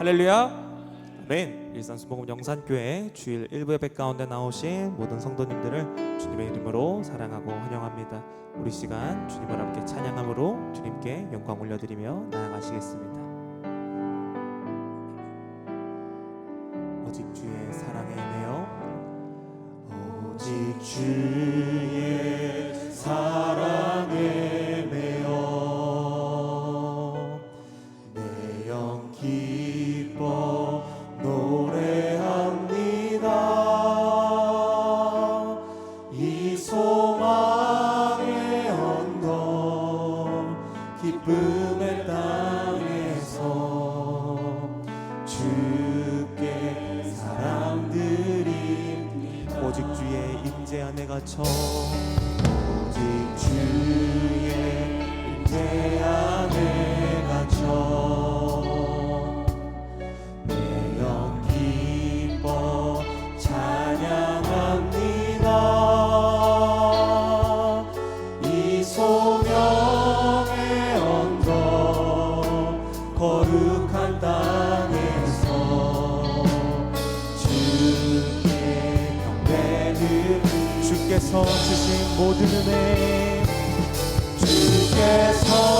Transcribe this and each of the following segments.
할렐루야. 아멘. 일산 수목금 영산교회 주일 일부 예배 가운데 나오신 모든 성도님들을 주님의 이름으로 사랑하고 환영합니다. 우리 시간 주님을 함께 찬양함으로 주님께 영광 올려드리며 나아가시겠습니다. 오직 주의 사랑에 매여 오직 주의 사랑 기쁨의 땅에서 주께 사랑드림 오직 주의 임재 안에 갇혀 오직 주의 임재 거룩한 땅에서 주께 경배를 주께서 주신 모든 은혜 주께서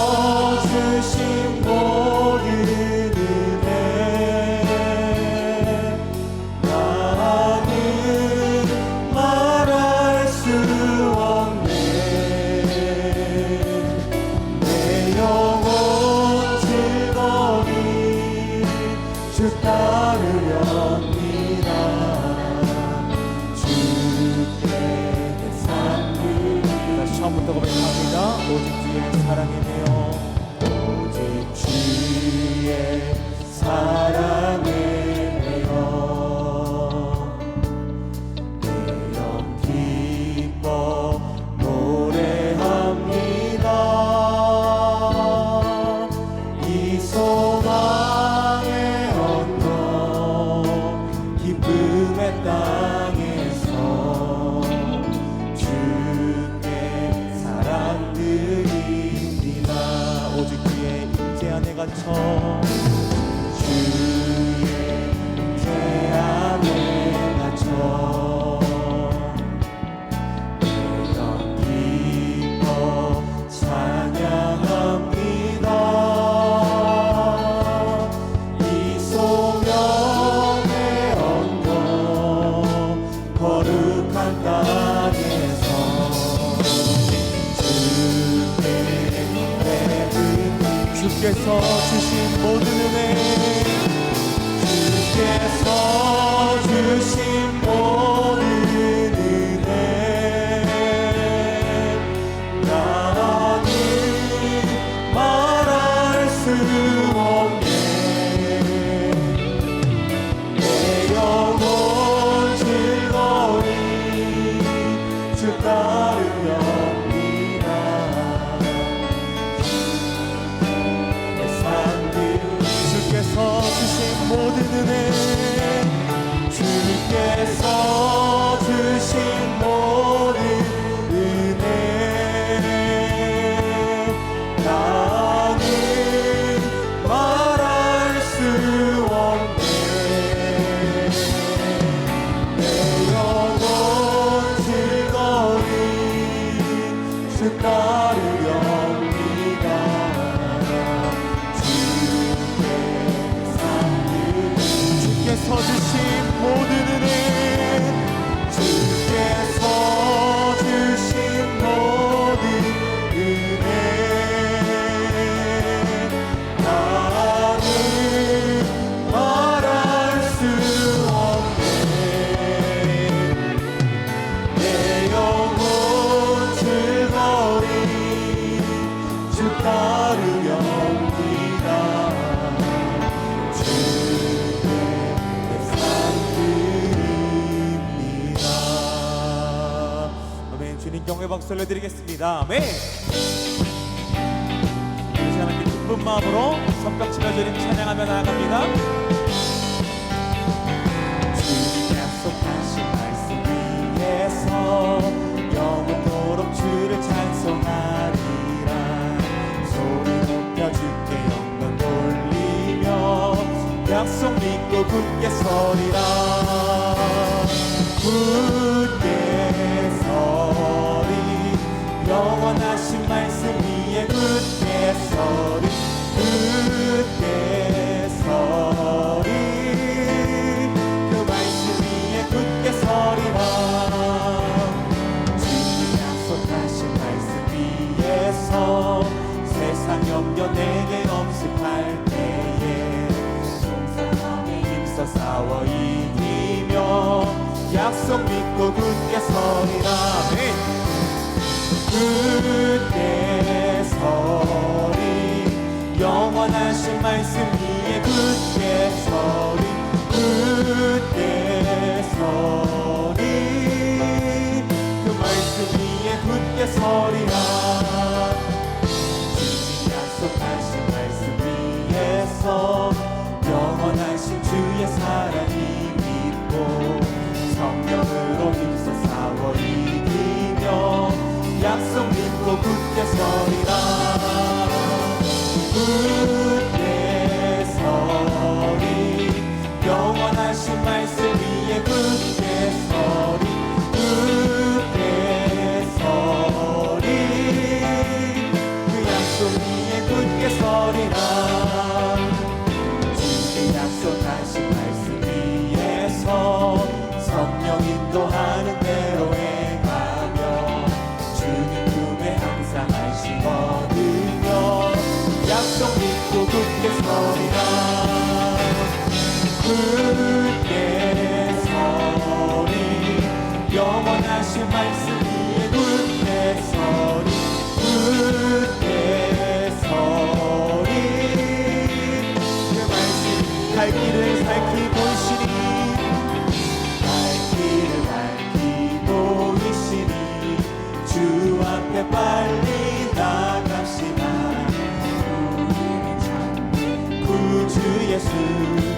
임 성의 박수 올려드리겠습니다. 아멘. 우리 하나님 기쁜 마음으로 성벽 치러드린 찬양하며 나아갑니다. 주님 약속하신 말씀 위에서 영원토록 주를 찬송하리라 소리 높여 주께 영광 돌리며 약속 믿고 굳게 서리라 넘겨 내게 엄습할 때에 힘써 싸워 이기며 약속 믿고 굳게 서리라. 굳게 서리. 영원하신 말씀 위에 굳게 서리. 굳게 서리. 그 말씀 위에 굳게 서리라. 서 굳게 서리. 영원하신 말씀 위에 굳게 서리. 굳게 서리. 그 말씀 갈 길을 밝히 보이시니. 갈 길을 밝히 보이시니. 주 앞에 빨리 나갑시다. 우리는 참 구주 예수.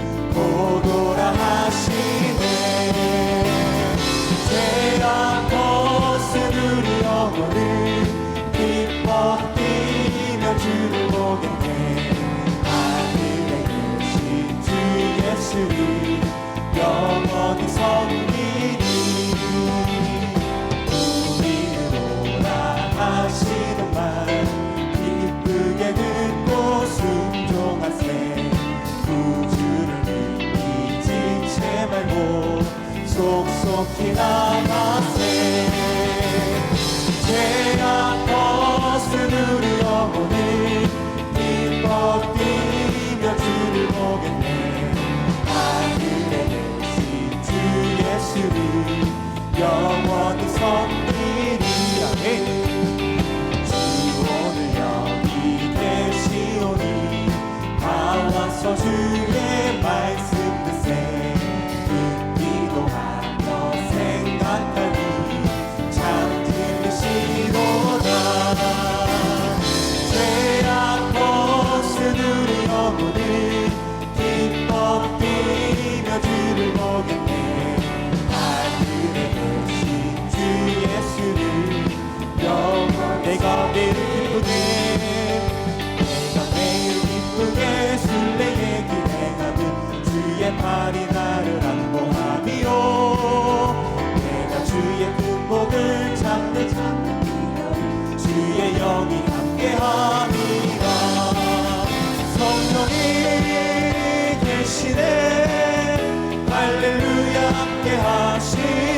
속속히 남았세. 대신에 할렐루야 함께 하시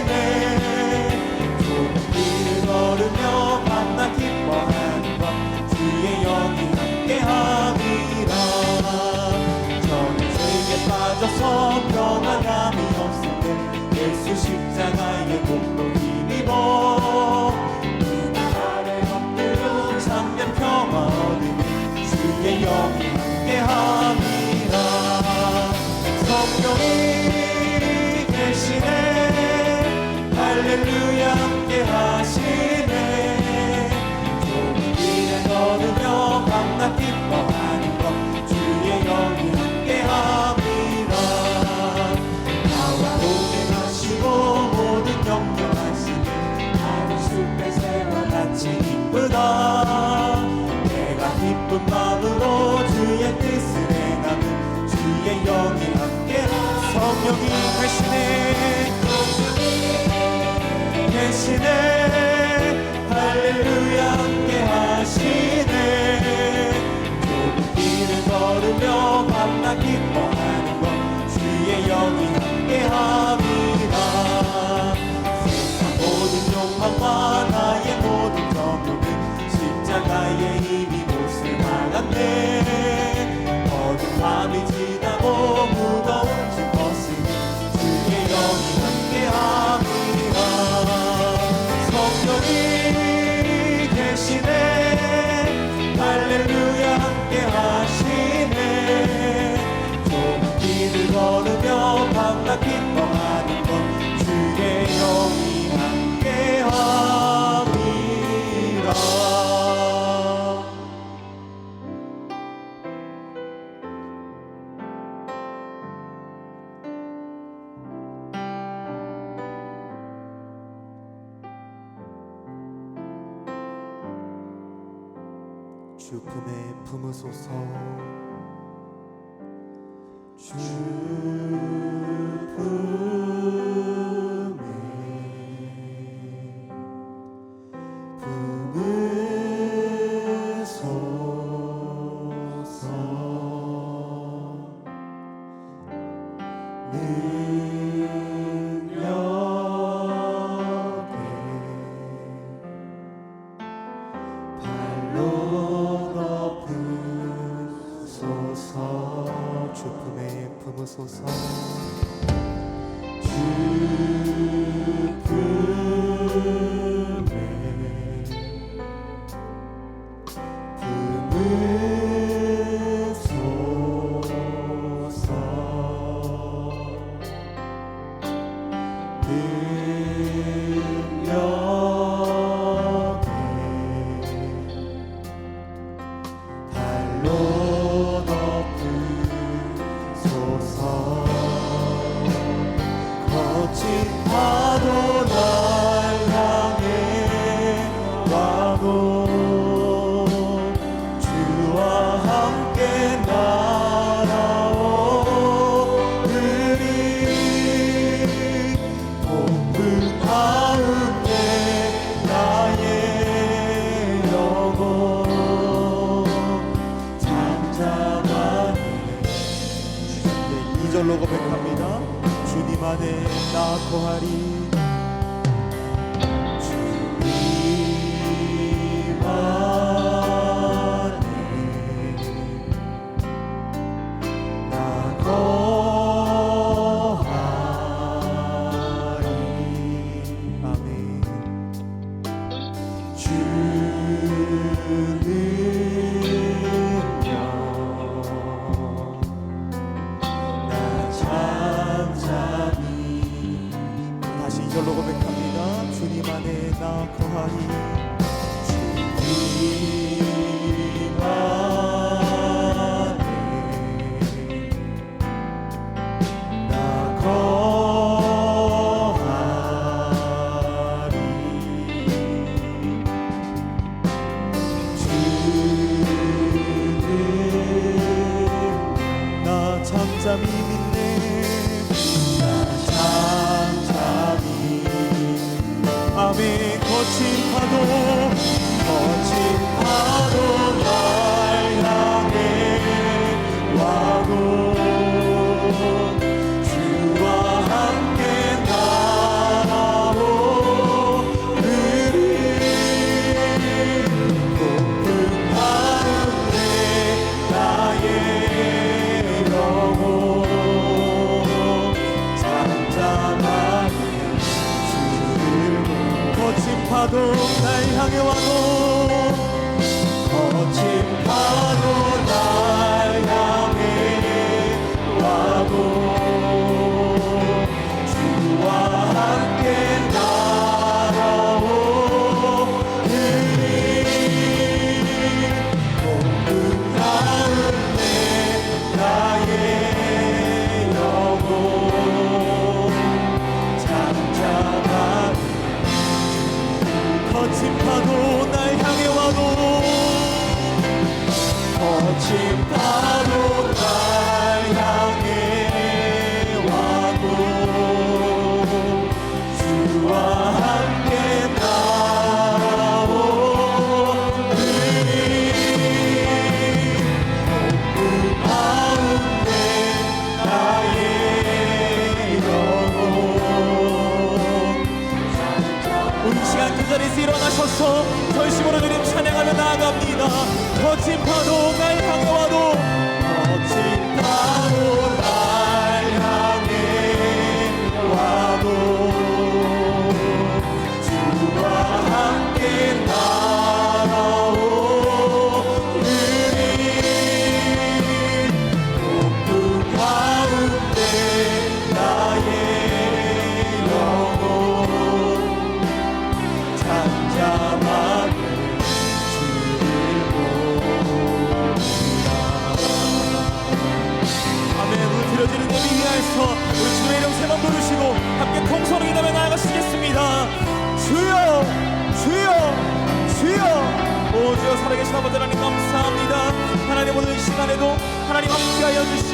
Hallelujah. 대신에 keep on. まで抱こはり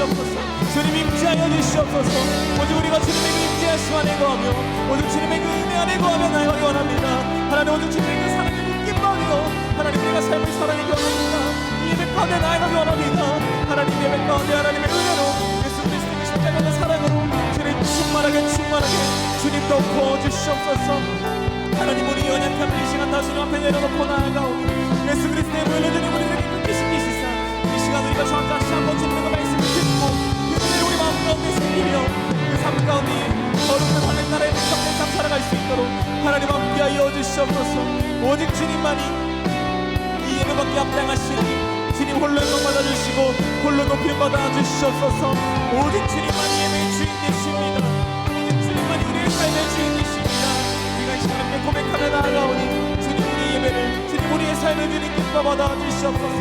주시옵소서. 주님 임재하여 주시옵소서. 오직 우리가 주님의 그 임재하심 안에 거하며 오직 주님의 그 은혜 안에 거하며 나아가기 원합니다. 하나님 오직 주님의 그 사랑의 느낌 받으며 하나님 우리가 삶을 살아내기 원합니다. 이 예배 가운데 나아가기 원합니다. 하나님 예배 가운데 하나님의 은혜로 예수 그리스도의 십자가의 사랑으로 주님 충만하게 충만하게 주님 더 부어주시옵소서. 하나님 우리 연약함을 이 시간 주 앞에 내려놓고 나아가오니 예수 그리스도의 보여주는 우리들에게 끝이 시키시사 이 시간 우리가 저 다시 한번 주님의 그 말씀을 가운데 생기며 그 삶 가운데 거룩한 하나님 나라의 백성된 삶 살아갈 수 있도록 하나님 함께하여 주시옵소서. 오직 주님만이 이 예배밖에 앞당하시니 주님 홀로 영광 받아주시고 홀로 높임 받아주시옵소서. 오직 주님만이 예배의 주인 되십니다. 오직 주님만이 우리의 삶의 주인 되십니다. 우리가 이 시간 함께 고백하며 나아가오니 주님 우리의 예배를 주님 우리의 삶을 주님 기뻐 받아주시옵소서.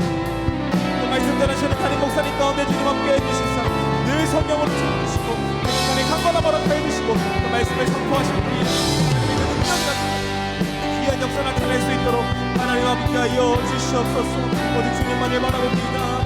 그 말씀 전하시는 담임 목사님 가운데 주님 함께 해주시사 늘 성령으로 채워주시고 그 시간에 강건한 버릇 해주시고 그 말씀을 선포하시는 우리 하나님의 그 능력이 같은 귀한 역사 나타낼 수 있도록 하나님 함께하여 주시옵소서. 오직 주님만을 바라봅니다